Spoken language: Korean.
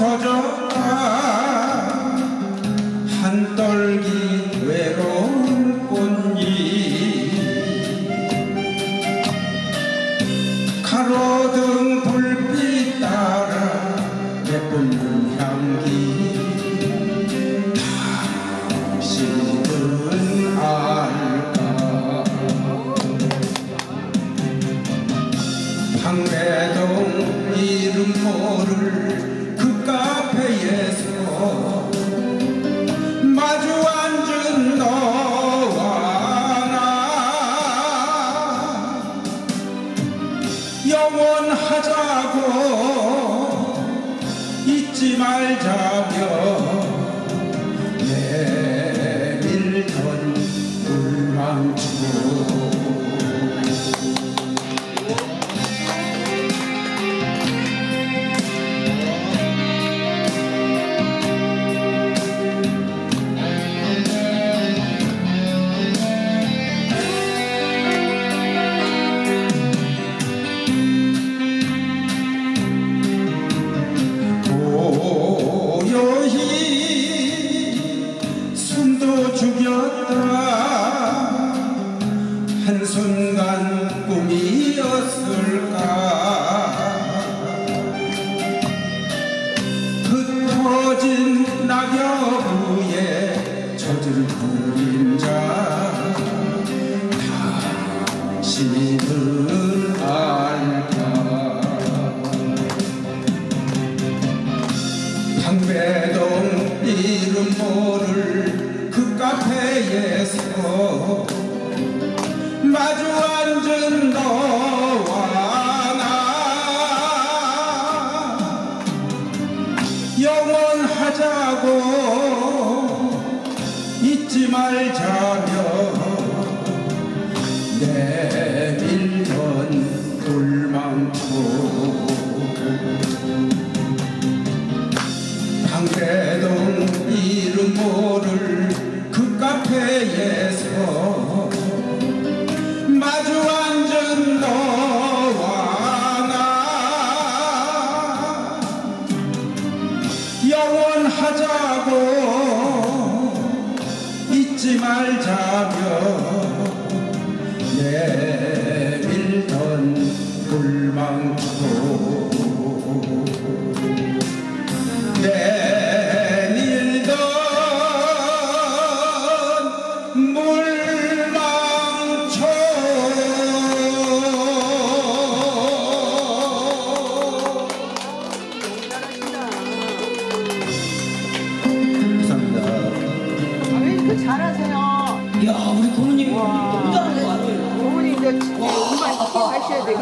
젖었다 한떨기 외로운 꽃잎 가로등 영원하자고 잊지 말자며 내밀던 불망초 고 한순간 꿈이었을까? 흩어진 낙엽 위에 젖은 그림자 당신은 알까? 방배동 이름 모를 그 카페에서 잊지 말자며 내밀던 불망초 방배동 이름 모를 영원하자고 잊지 말자며 잘하세요? 야 우리 고모님이 와. 너무 잘하는 것 같아요. 어머니 이제 음악 하셔야 되겠